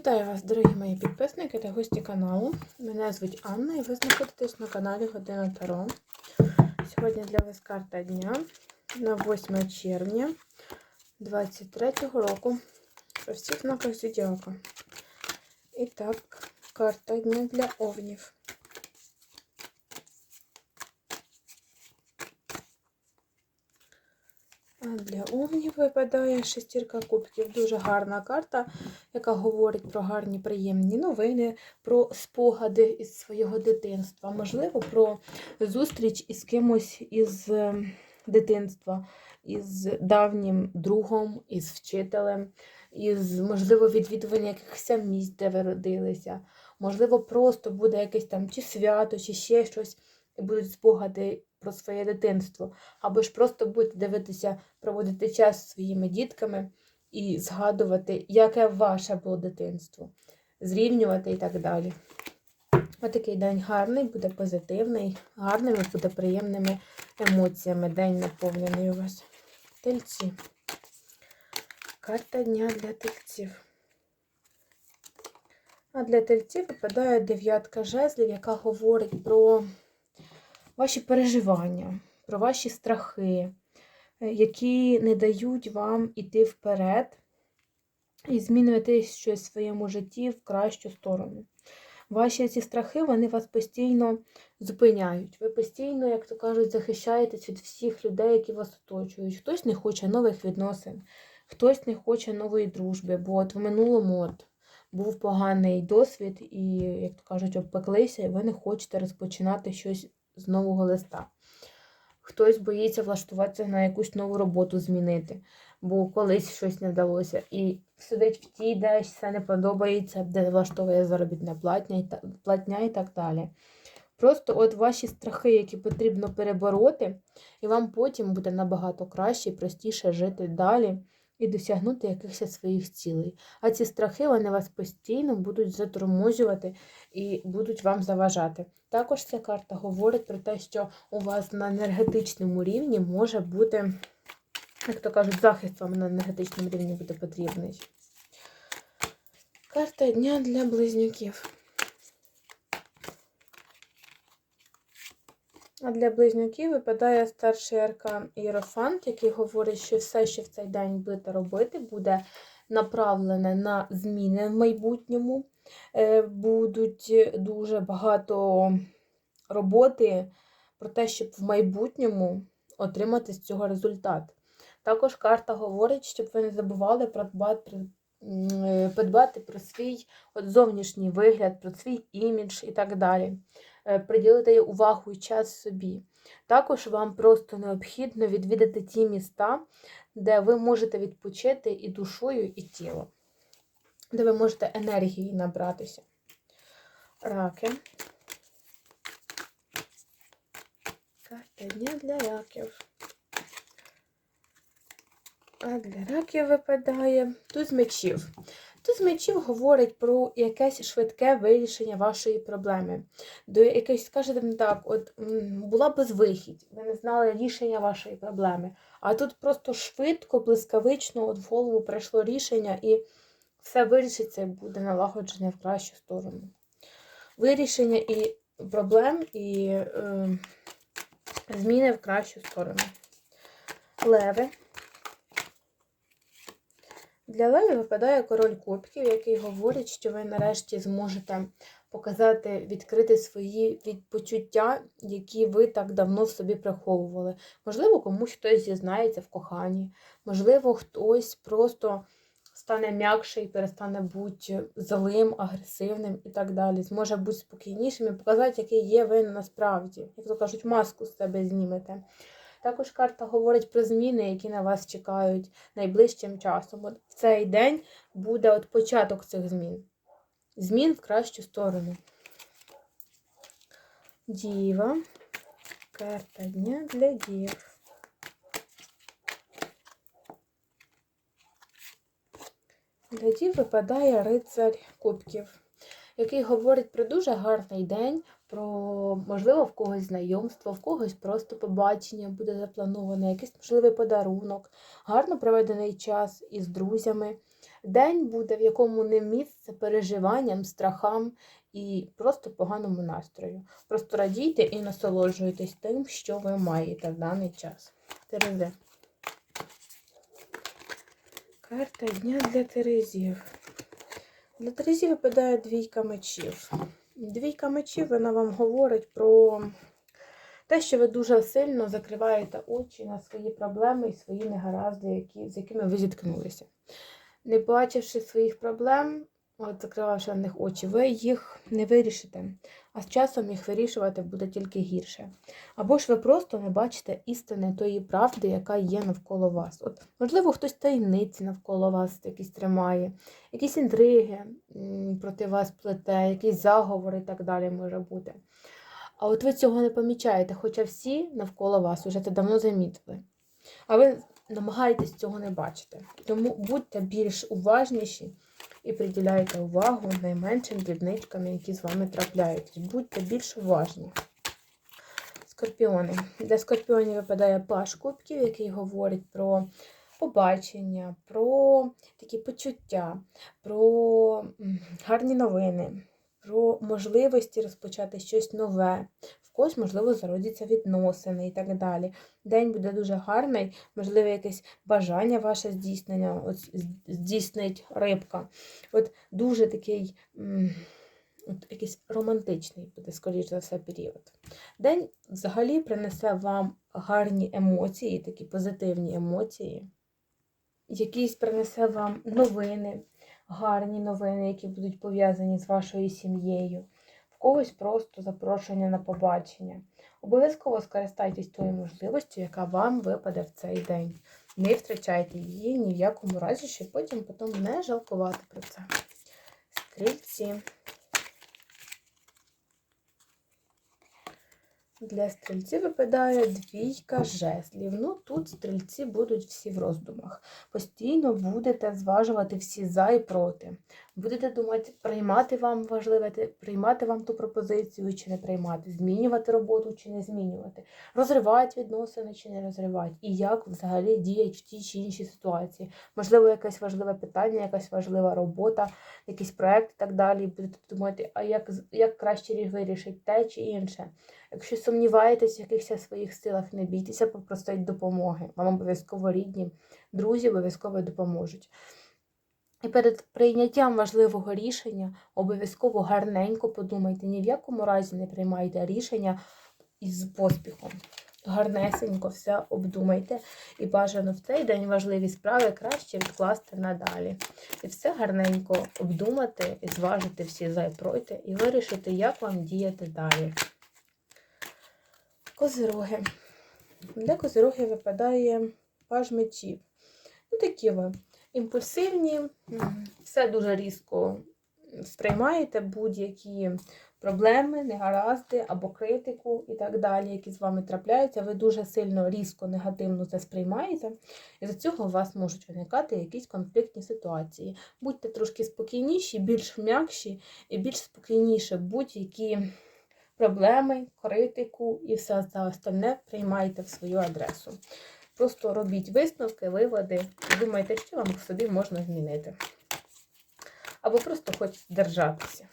Вітаю вас, дорогі мої підписники та гості каналу. Мене звуть Анна і ви знаходитесь на каналі Година Таро. Сьогодні для вас карта дня на 8 червня 2023 року по всіх знаках Зодіака. І так, карта дня для овнів. Для овнів випадає шестірка кубків. Дуже гарна карта, яка говорить про гарні приємні новини, про спогади із свого дитинства, можливо, про зустріч із кимось із е, дитинства, із давнім другом, із вчителем, із, можливо, відвідування якихось місць, де ви родилися. Можливо, просто буде якесь там чи свято, чи ще щось, і будуть спогади про своє дитинство. Або ж просто будете дивитися, проводити час зі своїми дітками і згадувати, яке ваше було дитинство, зрівнювати і так далі. Отакий день гарний, буде позитивний, гарними, буде приємними емоціями. День наповнений у вас. Тельці. Карта дня для тельців. А для тельців випадає дев'ятка жезлів, яка говорить про ваші переживання, про ваші страхи, е, які не дають вам іти вперед і змінювати щось в своєму житті в кращу сторону. Ваші ці страхи вони вас постійно зупиняють. Ви постійно, як то кажуть, захищаєтесь від всіх людей, які вас оточують. Хтось не хоче нових відносин, хтось не хоче нової дружби, бо от в минулому от був поганий досвід, і, як то кажуть, обпеклися, і ви не хочете розпочинати щось з нового листа. Хтось боїться влаштуватися на якусь нову роботу змінити, бо колись щось не вдалося. І сидить в тій, де все не подобається, де влаштовує заробітна платня і, та, платня і так далі. Просто от ваші страхи, які потрібно перебороти, і вам потім буде набагато краще і простіше жити далі і досягнути якихось своїх цілей. А ці страхи вони вас постійно будуть затормозювати і будуть вам заважати. Також ця карта говорить про те, що у вас на енергетичному рівні може бути, як то кажуть, захист вам на енергетичному рівні буде потрібний. Карта дня для близнюків. А для близнюків випадає старший аркан Іерофант, який говорить, що все, що в цей день будете робити, буде направлене на зміни в майбутньому. Е, будуть дуже багато роботи про те, щоб в майбутньому отримати з цього результат. Також карта говорить, щоб ви не забували е, подбати про свій от зовнішній вигляд, про свій імідж і так далі. Е, приділити увагу і час собі. Також вам просто необхідно відвідати ті міста, де ви можете відпочити і душою, і тілом, де ви можете енергії набратися. Раки. Карта дня для раків. А для раків випадає туз мечів. Туз мечів говорить про якесь швидке вирішення вашої проблеми. До якесь, скажете так, от була безвихідь, ви не знали рішення вашої проблеми. А тут просто швидко, блискавично от в голову прийшло рішення, і все вирішиться і буде налагоджене в кращу сторону. Вирішення і проблем, і е, зміни в кращу сторону. Леви. Для Леві випадає король кубків, який говорить, що ви нарешті зможете показати, відкрити свої відпочуття, які ви так давно в собі приховували. Можливо, комусь хтось зізнається в коханні, можливо, хтось просто стане м'якший, перестане бути злим, агресивним і так далі. Зможе бути спокійнішим і показати, який є ви насправді. Як то кажуть, маску з себе знімете. Також карта говорить про зміни, які на вас чекають найближчим часом. От В цей день буде от початок цих змін. Змін в кращу сторону. Діва. Карта дня для дів. Для дів випадає рицарь кубків, який говорить про дуже гарний день, про, можливо, в когось знайомство, в когось просто побачення буде заплановане, якийсь можливий подарунок, гарно проведений час із друзями, День буде, в якому не місце переживанням, страхам і просто поганому настрою. Просто радійте і насолоджуйтесь тим, що ви маєте в даний час. Терези. Карта дня для Терезів. Для Терезі випадає двійка мечів. Двійка мечів вона вам говорить про те, що ви дуже сильно закриваєте очі на свої проблеми і свої негаразди, які, з якими ви зіткнулися. Не бачивши своїх проблем, от закривавши на них очі, ви їх не вирішите, а з часом їх вирішувати буде тільки гірше. Або ж ви просто не бачите істини тої правди, яка є навколо вас. От, можливо, хтось таємниці навколо вас якісь тримає, якісь інтриги проти вас плете, якісь заговори і так далі може бути. А от ви цього не помічаєте, хоча всі навколо вас вже це давно замітили. А ви намагаєтесь цього не бачити. Тому будьте більш уважніші і приділяйте увагу найменшим дрібничкам, які з вами трапляються. Будьте більш уважні. Скорпіони. Для скорпіонів випадає паш кубків, який говорить про побачення, про такі почуття, про гарні новини, про можливості розпочати щось нове. Когось, можливо, зародяться відносини і так далі. День буде дуже гарний, можливо, якесь бажання ваше здійснення, от здійснить рибка. От дуже такий от якийсь романтичний буде, скоріш за все, період. День взагалі принесе вам гарні емоції, такі позитивні емоції. Якісь принесе вам новини, гарні новини, які будуть пов'язані з вашою сім'єю. Когось просто запрошення на побачення. Обов'язково скористайтесь тою можливістю, яка вам випаде в цей день. Не втрачайте її ні в якому разі, щоб потім потім не жалкувати про це. Стрільці. Для стрільців випадає двійка жезлів. Ну, тут стрільці будуть всі в роздумах. Постійно будете зважувати всі за і проти. Будете думати, приймати вам важливе, приймати вам ту пропозицію чи не приймати, змінювати роботу чи не змінювати, розривати відносини чи не розривати. І як взагалі діять в тій чи іншій ситуації. Можливо, якесь важливе питання, якась важлива робота, якийсь проект і так далі. Будете думати, а як, як краще вирішити те чи інше. Якщо сумніваєтесь в якихось своїх силах, не бійтеся попросити допомоги. Вам обов'язково рідні, друзі обов'язково допоможуть. І перед прийняттям важливого рішення обов'язково гарненько подумайте, ні в якому разі не приймайте рішення із поспіхом. Гарнесенько все обдумайте і бажано в цей день важливі справи краще відкласти надалі. І все гарненько обдумати, і зважити всі за і проти, і вирішити, як вам діяти далі. Козироги. Для козирогів випадає паж мечів. Ну, такі ви імпульсивні, все дуже різко сприймаєте будь-які проблеми, негаразди або критику і так далі, які з вами трапляються. Ви дуже сильно різко негативно це сприймаєте, і з цього у вас можуть виникати якісь конфліктні ситуації. Будьте трошки спокійніші, більш м'якші і більш спокійніше будь-які проблеми, критику і все остальне приймайте в свою адресу. Просто робіть висновки, виводи, думайте, що вам собі можна змінити. Або просто хоч держатися.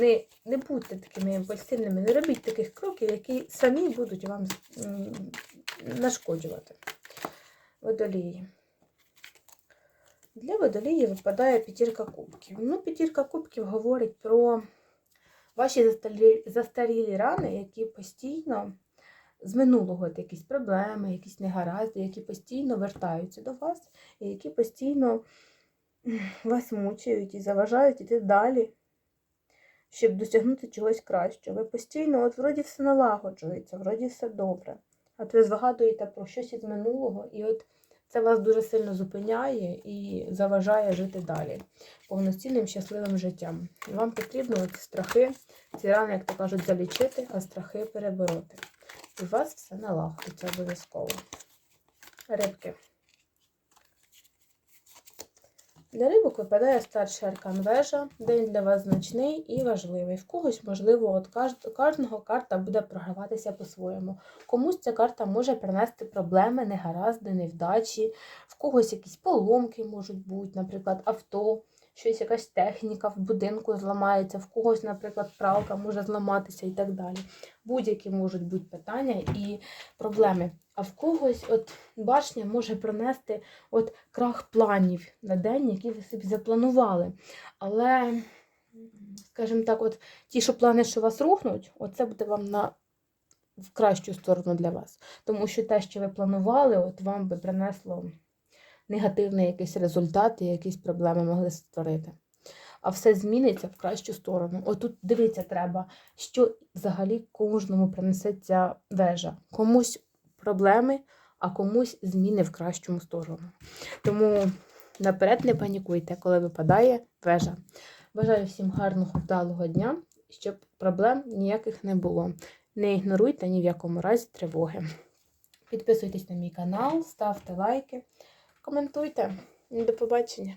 Не, не будьте такими імпульсивними, не робіть таких кроків, які самі будуть вам нашкоджувати. Водолії. Для водолії випадає п'ятірка кубків. Ну, п'ятірка кубків говорить про ваші застарілі рани, які постійно з минулого от якісь проблеми, якісь негаразди, які постійно вертаються до вас, і які постійно вас мучають і заважають іти далі, щоб досягнути чогось кращого. Ви постійно, от вроді все налагоджується, вроді все добре. А ви згадуєте про щось із минулого, і от це вас дуже сильно зупиняє і заважає жити далі повноцінним щасливим життям. Вам потрібно от страхи, ці рани, як то кажуть, залічити, а страхи перебороти. І у вас все налагодиться обов'язково. Рибки. Для рибок випадає старший аркан вежа. День для вас значний і важливий. В когось, можливо, от кожного карта буде програватися по-своєму. Комусь ця карта може принести проблеми, негаразди, невдачі, в когось якісь поломки можуть бути, наприклад, авто, щось якась техніка в будинку зламається, в когось, наприклад, пралка може зламатися і так далі. Будь-які можуть бути питання і проблеми. А в когось от башня може принести от крах планів на день, які ви собі запланували. Але, скажімо так, от ті, що плани, що вас рухнуть, оце буде вам на в кращу сторону для вас. Тому що те, що ви планували, от вам би принесло негативний якийсь результат і якісь проблеми могли створити. А все зміниться в кращу сторону. Отут дивитися треба, що взагалі кожному принесе ця вежа. Комусь проблеми, а комусь зміни в кращому сторону. Тому наперед не панікуйте, коли випадає вежа. Бажаю всім гарного вдалого дня, щоб проблем ніяких не було. Не ігноруйте ні в якому разі тривоги. Підписуйтесь на мій канал, ставте лайки, коментуйте. До побачення!